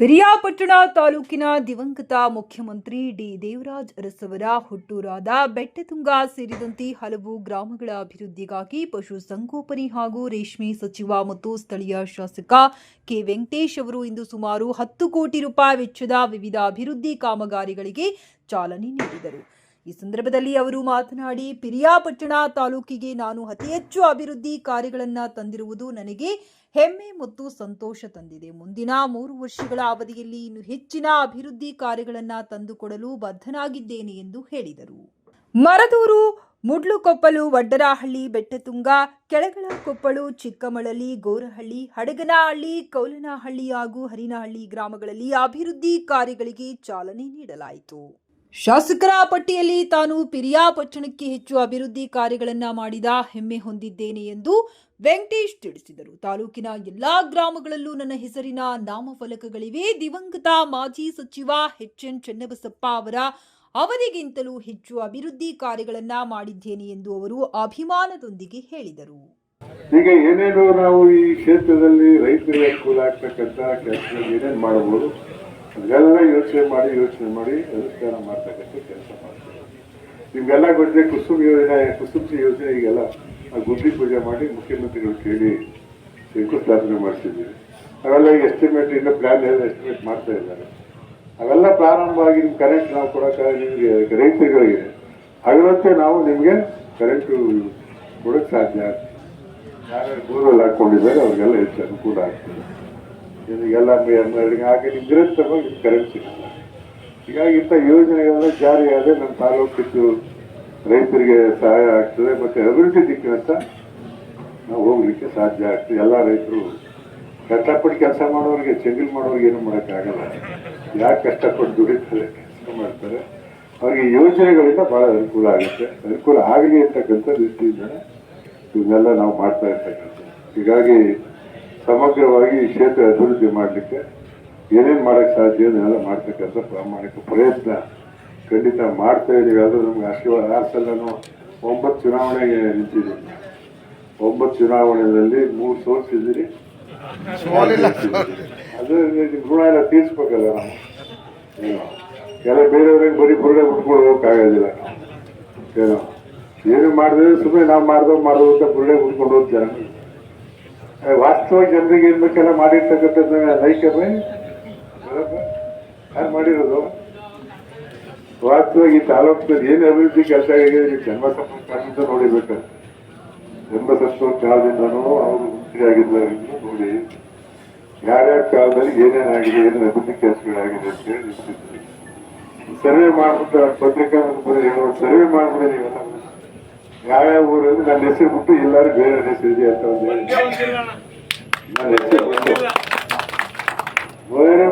ಪಿರಿಯಾಪಟ್ಟಣ ತಾಲೂಕಿನ ದಿವಂಗತ ಮುಖ್ಯಮಂತ್ರಿ ಡಿ ದೇವರಾಜ್ ಅರಸವರ ಹುಟ್ಟೂರಾದ ಬೆಟ್ಟತುಂಗ ಸೇರಿದಂತೆ ಹಲವು ಗ್ರಾಮಗಳ ಅಭಿವೃದ್ಧಿಗಾಗಿ ಪಶುಸಂಗೋಪನೆ ಹಾಗೂ ರೇಷ್ಮೆ ಸಚಿವ ಮತ್ತು ಸ್ಥಳೀಯ ಶಾಸಕ ಕೆ ವೆಂಕಟೇಶ್ ಅವರು ಇಂದು ಸುಮಾರು ಹತ್ತು ಕೋಟಿ ರೂಪಾಯಿ ವೆಚ್ಚದ ವಿವಿಧ ಅಭಿವೃದ್ಧಿ ಕಾಮಗಾರಿಗಳಿಗೆ ಚಾಲನೆ ನೀಡಿದರು. ಈ ಸಂದರ್ಭದಲ್ಲಿ ಅವರು ಮಾತನಾಡಿ ಪಿರಿಯಾಪಟ್ಟಣ ತಾಲೂಕಿಗೆ ನಾನು ಅತಿ ಹೆಚ್ಚು ಅಭಿವೃದ್ಧಿ ಕಾರ್ಯಗಳನ್ನು ತಂದಿರುವುದು ನನಗೆ ಹೆಮ್ಮೆ ಮತ್ತು ಸಂತೋಷ ತಂದಿದೆ. ಮುಂದಿನ ಮೂರು ವರ್ಷಗಳ ಅವಧಿಯಲ್ಲಿ ಇನ್ನು ಹೆಚ್ಚಿನ ಅಭಿವೃದ್ಧಿ ಕಾರ್ಯಗಳನ್ನು ತಂದುಕೊಡಲು ಬದ್ಧನಾಗಿದ್ದೇನೆ ಎಂದು ಹೇಳಿದರು. ಮರದೂರು, ಮುಡ್ಲುಕೊಪ್ಪಲು ವಡ್ಡರಹಳ್ಳಿ ಬೆಟ್ಟತುಂಗ ಕೆಳಗಳ ಕೊಪ್ಪಳು ಚಿಕ್ಕಮಳಲಿ, ಗೋರಹಳ್ಳಿ, ಹಡಗನಹಳ್ಳಿ, ಕೌಲನಹಳ್ಳಿ ಹಾಗೂ ಹರಿನಹಳ್ಳಿ ಗ್ರಾಮಗಳಲ್ಲಿ ಅಭಿವೃದ್ಧಿ ಕಾರ್ಯಗಳಿಗೆ ಚಾಲನೆ ನೀಡಲಾಯಿತು. ಶಾಸಕರ ಪಟ್ಟಿಯಲ್ಲಿ ತಾನು ಪಿರಿಯಾಪಟ್ಟಣಕ್ಕೆ ಹೆಚ್ಚು ಅಭಿವೃದ್ಧಿ ಕಾರ್ಯಗಳನ್ನು ಮಾಡಿದ ಹೆಮ್ಮೆ ಹೊಂದಿದ್ದೇನೆ ಎಂದು ವೆಂಕಟೇಶ್ ತಿಳಿಸಿದರು. ತಾಲೂಕಿನ ಎಲ್ಲಾ ಗ್ರಾಮಗಳಲ್ಲೂ ನನ್ನ ಹೆಸರಿನ ನಾಮಫಲಕಗಳಿವೆ. ದಿವಂಗತ ಮಾಜಿ ಸಚಿವ ಎಚ್ ಎನ್ ಚೆನ್ನಬಸಪ್ಪ ಅವರ ಅವಧಿಗಿಂತಲೂ ಹೆಚ್ಚು ಅಭಿವೃದ್ಧಿ ಕಾರ್ಯಗಳನ್ನು ಮಾಡಿದ್ದೇನೆ ಎಂದು ಅವರು ಅಭಿಮಾನದೊಂದಿಗೆ ಹೇಳಿದರು. ಈಗ ಏನೇನು ನಾವು ಈ ಕ್ಷೇತ್ರದಲ್ಲಿ ರೈತರಿಗೆ ಅನುಕೂಲ ಆಗ್ತಕ್ಕಂಥ ಕೆಲಸ ಏನೇನು ಮಾಡಬಹುದು ಅದೆಲ್ಲ ಯೋಚನೆ ಮಾಡಿ ಯೋಚನೆ ಮಾಡಿ, ಅನುಷ್ಠಾನ ಮಾಡ್ತಕ್ಕಂಥ ಕೆಲಸ ಮಾಡ್ತೀವಿ. ನಿಮಗೆಲ್ಲ ಗೊತ್ತಿದೆ, ಕುಸುಮ್ ಯೋಜನೆ ಕುಸುಮ್ಸಿ ಯೋಜನೆ ಈಗೆಲ್ಲ ಗುಡ್ಡಿ ಪೂಜೆ ಮಾಡಿ ಮುಖ್ಯಮಂತ್ರಿಗಳು ಕೇಳಿ ಶಂಕುಸ್ಥಾಪನೆ ಮಾಡ್ತಿದ್ದೀವಿ ಅವೆಲ್ಲ ಈಗ ಎಸ್ಟಿಮೇಟ್ ಇಂದ ಪ್ಲಾನ್ ಎಲ್ಲ ಎಸ್ಟಿಮೇಟ್ ಮಾಡ್ತಾ ಇದ್ದಾರೆ. ಅವೆಲ್ಲ ಪ್ರಾರಂಭ ಆಗಿ ನಿಮ್ಗೆ ಕರೆಂಟ್ ನಾವು ಕೊಡೋಕ್ಕಾಗ ನಿಮಗೆ ರೈತರುಗಳಿಗೆ. ಅದರಂತೆ ನಾವು ನಿಮಗೆ ಕರೆಂಟು ಕೊಡೋಕ್ಕೆ ಸಾಧ್ಯ. ಯಾರು ಬೋರ್ವೆಲ್ ಹಾಕೊಂಡಿದ್ದಾರೆ ಅವ್ರಿಗೆಲ್ಲ ಹೆಚ್ಚು ಅನುಕೂಲ ಆಗ್ತದೆ. ಇದಕ್ಕೆಲ್ಲ ಹಾಗೆ ನಿರಂತರವಾಗಿ ಸಿಗುತ್ತೆ ಹೀಗಾಗಿ ಇಂಥ ಯೋಜನೆಗಳೆಲ್ಲ ಜಾರಿಯಾದರೆ ನಮ್ಮ ತಾಲೂಕಿದ್ದು ರೈತರಿಗೆ ಸಹಾಯ ಆಗ್ತದೆ, ಮತ್ತು ಅಭಿವೃದ್ಧಿ ದಿಕ್ಕಿನತ್ತ ನಾವು ಹೋಗ್ಲಿಕ್ಕೆ ಸಾಧ್ಯ ಆಗ್ತದೆ. ಎಲ್ಲ ರೈತರು ಕಷ್ಟಪಟ್ಟು ಕೆಲಸ ಮಾಡೋರಿಗೆ ಚೆಂಗಿಲ್ ಮಾಡೋರಿಗೆ ಏನು ಮಾಡೋಕ್ಕಾಗಲ್ಲ. ಯಾಕೆ ಕಷ್ಟಪಟ್ಟು ದುಡಿತಾರೆ, ಕೆಲಸ ಮಾಡ್ತಾರೆ, ಅವ್ರಿಗೆ ಯೋಜನೆಗಳಿಂದ ಭಾಳ ಅನುಕೂಲ ಆಗುತ್ತೆ. ಅನುಕೂಲ ಆಗಲಿ ಅಂತಕ್ಕಂಥ ದೃಷ್ಟಿಯಿಂದ ಇವನ್ನೆಲ್ಲ ನಾವು ಮಾಡ್ತಾ ಇರ್ತಕ್ಕಂಥದ್ದು. ಹೀಗಾಗಿ ಸಮಗ್ರವಾಗಿ ಈ ಕ್ಷೇತ್ರ ಅಭಿವೃದ್ಧಿ ಮಾಡಲಿಕ್ಕೆ ಏನೇನು ಮಾಡಕ್ಕೆ ಸಾಧ್ಯ ಅದನ್ನೆಲ್ಲ ಮಾಡ್ತಕ್ಕಂಥ ಪ್ರಾಮಾಣಿಕ ಪ್ರಯತ್ನ ಖಂಡಿತ ಮಾಡ್ತಾ ಇದ್ದೀವಿ. ಅದು ನಮ್ಗೆ ಆಶೀರ್ವಾದ ಆರು ಸಲನೂ ಒಂಬತ್ತು ಚುನಾವಣೆಗೆ ನಿಂತಿದ್ದೀನಿ. ಒಂಬತ್ತು ಚುನಾವಣೆಯಲ್ಲಿ ಮೂರು ಸೋಲ್ಸಿದ್ದೀರಿ ಅದು ಋಣ ಎಲ್ಲ ತೀರಿಸ್ಬೇಕಲ್ಲ ನಾವು. ಎಲ್ಲ ಬೇರೆಯವ್ರಿಗೆ ಬರೀ ಬುರುಡೆ ಉಟ್ಕೊಂಡು ಹೋಗೋಕ್ಕಾಗೋದಿಲ್ಲ ಏನೋ? ಏನು ಮಾಡಿದ್ರೆ ಸುಮ್ಮನೆ ನಾವು ಮಾಡ್ದೋ ಮಾಡ್ದೋ ಅಂತ ಬುರುಡೆ ಉಟ್ಕೊಂಡು ಹೋಗ್ತಾರೆ? ವಾಸ್ತವ ಜನರಿಗೆ ಇರ್ಬೇಕೆಲ್ಲ ಮಾಡಿರ್ತಕ್ಕಂಥದ್ದು ನೈಕಮೇ ಯಾರು ಮಾಡಿರೋದು? ವಾಸ್ತವವಾಗಿ ತಾಲೂಕಿನಲ್ಲಿ ಏನು ಅಭಿವೃದ್ಧಿ ಕೆಲಸ ಆಗಿದೆ ನೀವು ಜನ್ಮ ಸಂಪರ್ಕ ನೋಡಿರ್ಬೇಕು. ಜನ್ಮ ಸಂಪರ್ಕ ಕಾಲದಿಂದನೂ ಅವರು ಆಗಿದ್ದಾಗಿಂದ ನೋಡಿ. ಯಾರ್ಯಾರ ಕಾಲದಲ್ಲಿ ಏನೇನಾಗಿದೆ ಏನು ಅಭಿವೃದ್ಧಿ ಕೆಲಸಗಳಾಗಿದೆ ಅಂತ ಹೇಳಿ. ಸರ್ವೆ ಮಾಡ್ಬಿಟ್ಟು ಪತ್ರಿಕಾ ಸರ್ವೆ ಮಾಡ್ಬಿಡಿ ನೀವೆಲ್ಲ. ಯಾವ್ಯಾವ ಊರಲ್ಲಿ ನನ್ನ ಹೆಸರು ಬಿಟ್ಟು ಎಲ್ಲರೂ ಬೇರೆ ಹೆಸರು ಇದೆ ಅಂತ ಒಂದು ಹೇಳಿ ನನ್ನ ಹೆಸರು ಬಿಟ್ಟು ಬೇರೆ